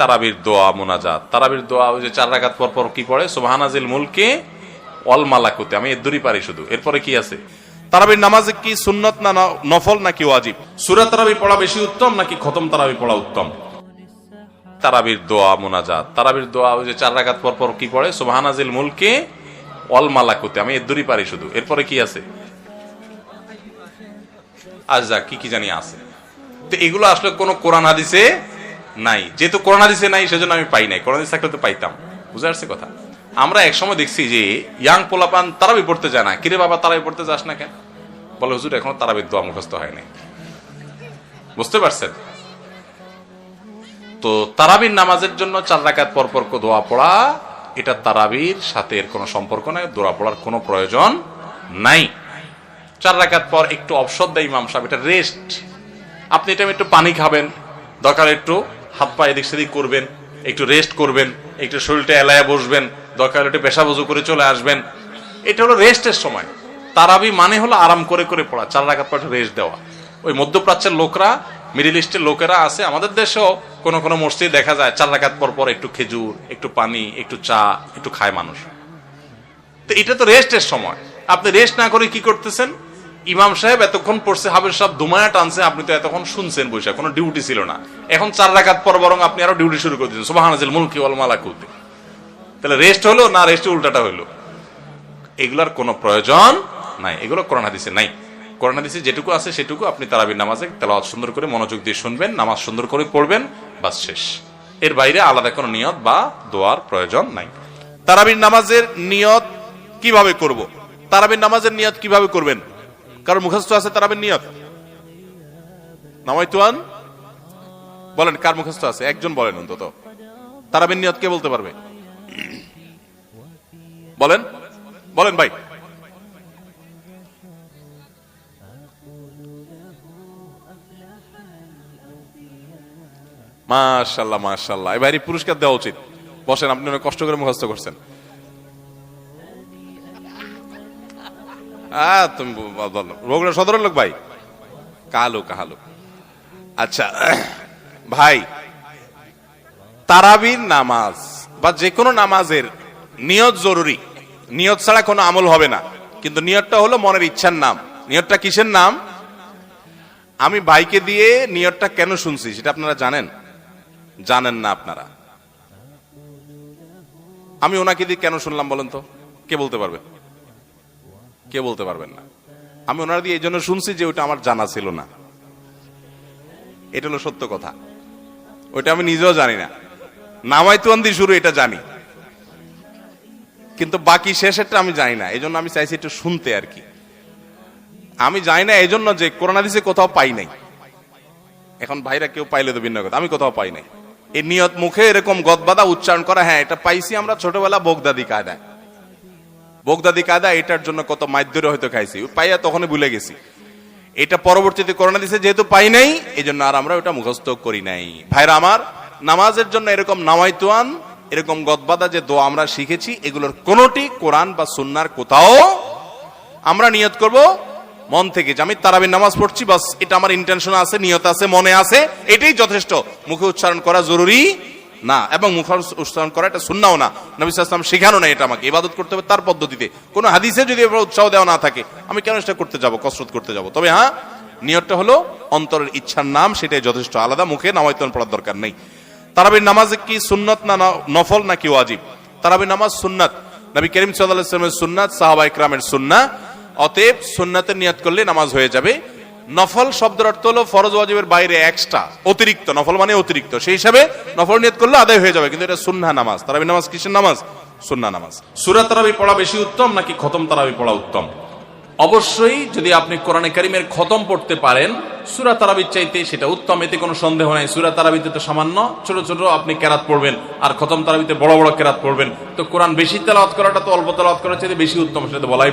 তারাবির দোয়া মোনাজাত। তারাবির দোয়া ওই যে চার রাকাত পর পর কি পড়ে? সোহানাজিল মুলকে অল মালাকুতে। আমি এর পারি শুধু। এরপরে কি আছে? তারাবির নামাজে কি সুন্নত না নফল নাকি ওয়াজিব? সুরা তারাবি পড়া বেশি উত্তম নাকি খতম তারাবি পড়া উত্তম? তারাবির দোয়া মোনাজাত। তারাবির দোয়া ওই যে চার রাকাত পর পর কি পড়ে? সোহানাজিল মুলকে অল মালাকুতে। আমি এর পারি শুধু। এরপরে কি আছে? আজ যাক কি কি জানি আছে। তো এগুলো আসলে কোন কোরআন হাদিসে নাই। যেহেতু কোরআন হাদিসে নাই, সেজন্য আমি পাই নাই। কোরআন হাদিস থাকলে তো পাইতাম। বুঝে আসছে কথা? আমরা একসময় দেখছি যে, ইয়াং পোলাপান তারাবি পড়তে যায় না। কিরে বাবা, তারাবি পড়তে যাস না কেন? বলে, হুজুর, এখনও তারাবির দোয়া মুখস্থ হয় নাই। বুঝতে পারছেন? তো তারাবির নামাজের জন্য চার রাকাত পরপর পর দোয়া পড়া, এটা তারাবির সাথে এর কোনো সম্পর্ক নাই, দোয়া পড়ার কোনো প্রয়োজন নাই। চার রাকাত পর একটু অবসর দেয় ইমাম সাহেব, এটা রেস্ট আপনি এটা একটু পানি খাবেন, দরকার একটু হাত পা এদিক সেদিক করবেন, একটু রেস্ট করবেন, একটু শরীরটা এলায় বসবেন, দরকার একটু পেশা বজু করে চলে আসবেন। এটা হলো রেস্টের সময়। তারাবি মানে হলো আরাম করে করে পড়া, চার রাকাত পর রেস্ট দেওয়া। ওই মধ্যপ্রাচ্যের লোকরা মিডিল ইস্টের লোকেরা আছে, আমাদের দেশেও কোনো কোনো মসজিদ দেখা যায়, চার রাকাত পর পর একটু খেজুর, একটু পানি, একটু চা, একটু খায় মানুষ। তো এটা তো রেস্টের সময়। আপনি রেস্ট না করে কি করতেছেন? ইমাম সাহেব এতক্ষণ পড়ছে হাবের সব দুমায়া টানছে, আপনি তো এতক্ষণ শুনছেন বসে, কোনো ডিউটি ছিল না। এখন চার রাকাত পর বরং আপনি আরও ডিউটি শুরু করে দিচ্ছেন সুবাহানাজিল মুলকি ওয়াল মালাকুতে। তাহলে রেস্ট হলো না রেস্টে উল্টাটা হলো? এগুলার কোনো প্রয়োজন নাই, এগুলো করোনা হাদিসে নাই। কোরআন হাদিসে যেটুকু আছে সেটুকু আপনি তারাবির নামাজে তেলাওয়াত সুন্দর করে মনোযোগ দিয়ে শুনবেন, নামাজ সুন্দর করে পড়বেন, বাস শেষ। এর বাইরে আলাদা কোনো নিয়ত বা দোয়ার প্রয়োজন নাই। তারাবির নামাজের নিয়ত কীভাবে করব? তারাবির নামাজের নিয়ত কীভাবে করবেন? কারণ মুখস্থ আছে তারাবির নিয়ত? নামাইতুয়ান বলেন, কার মুখস্থ আছে? একজন বলেন অন্তত। তারাবির নিয়ত কে বলতে পারবে? বলেন বলেন ভাই। মাশাল্লাহ মাশাল্লাহ। এবার এই পুরস্কার দেওয়া উচিত। বসেন, আপনি অনেক কষ্ট করে মুখস্থ করছেন। আহ, তুমি বগুড়া সদরের লোক ভাই? কালো কাহালো আচ্ছা ভাই তারাবির নামাজ বা যে কোনো নামাজের নিয়ত জরুরি। নিয়ত ছাড়া কোনো আমল হবে না। কিন্তু নিয়তটা হলো মনের ইচ্ছার নাম। নিয়তটা কিসের নাম? আমি ভাইকে দিয়ে নিয়তটা কেন শুনছি সেটা আপনারা জানেন? জানেন না আপনারা। আমি ওনাকে দিয়ে কেন শুনলাম বলেন তো? কে বলতে পারবে? কে বলতে পারবেন না। আমি ওনার দিয়ে এই জন্য শুনছি যে ওটা আমার জানা ছিল না। এটা হলো সত্য কথা। ওইটা আমি নিজেও জানি না। নামাই তুয়ান দিয়ে শুরু, এটা জানি। কিন্তু বাকি শেষেরটা আমি জানি না। এই জন্য আমি চাইছি একটু শুনতে আর কি। আমি জানি না এই জন্য যে করোনা দিছে কোথাও পাই নাই। এখন ভাইরা কেউ পাইলে তো ভিন্ন কথা। আমি কোথাও পাই নাই। এই নিয়ত মুখে এরকম গদবাদা উচ্চারণ করা হ্যাঁ এটা পাইছি আমরা ছোটবেলা বোগদাদি কায়দায়। বোগদাদি কায়দা, এটার জন্য কত মাধ্যরে হয়তো খাইছি। পাইয়া তখনই ভুলে গেছি। এটা পরবর্তীতে করোনা দিছে, যেহেতু পাই নাই এই জন্য আর আমরা ওটা মুখস্থ করি নাই। ভাইরা আমার, নামাজের জন্য এরকম নামাইতুয়ান, এরকম গদবাদা যে দোয়া আমরা শিখেছি, এগুলোর কোনোটি কোরআন বা সুন্নার কোথাও আমরা নিয়ত করব, মন থেকে যে আমি তারাবির নামাজ পড়ছি, বাস, এটা আমার ইন্টেনশন আছে, নিয়ত আছে, মনে আছে, এটাই যথেষ্ট। মুখে উচ্চারণ করা জরুরি। না, এবং মুখ উচ্চারণ করা এটা শুননাও না। নবী সাল্লাম শেখানো না এটা আমাকে, ইবাদত করতে হবে তার পদ্ধতিতে। কোনো হাদিসে যদি উৎসাহ দেওয়া না থাকে, আমি কেন সেটা করতে যাব, কসরত করতে যাব? তবে হ্যাঁ নিয়তটা হলো অন্তরের ইচ্ছার নাম, সেটাই যথেষ্ট আলাদা। মুখে নামায়তন পড়ার দরকার নেই। তারাবির নামাজ কি সুন্নত না নফল নাকি ওয়াজিব? তারাবির নামাজ সুন্নাত। নবী করিম সাল্লাল্লাহু আলাইহি ওয়াসাল্লামের সুন্নাত সাহাবা ইকরামের সুন্নাহ অতএব সুন্নাতের নিয়ত করলে নামাজ হয়ে যাবে। নফল শব্দের অর্থ হলো ফরজ ওয়াজিবের বাইরে এক্সট্রা অতিরিক্ত। নফল মানে অতিরিক্ত। সেই হিসাবে নফল নিয়ত করলে আদায় হয়ে যাবে, কিন্তু এটা সুন্নাহ নামাজ। তারাবি নামাজ কিসের নামাজ? সুন্নাহ নামাজ। সূরা তারাবি পড়া বেশি উত্তম নাকি খতম তারাবি পড়া উত্তম? অবশ্যই যদি আপনি কোরআনে কারিমের খতম পড়তে পারেন, সুরা তারাবির চাইতে সেটা উত্তম, এতে কোনো সন্দেহ নাই। সুরা তারাবিতে তো সামান্য ছোট ছোট আপনি কেরাত পড়বেন, আর খতম তারাবিতে বড় বড় কেরাত পড়বেন। তো কোরআন বেশি তেলাওয়াত করাটা তো অল্প তেলাওয়াত করার চাইতে বেশি উত্তম, সেটা বলাই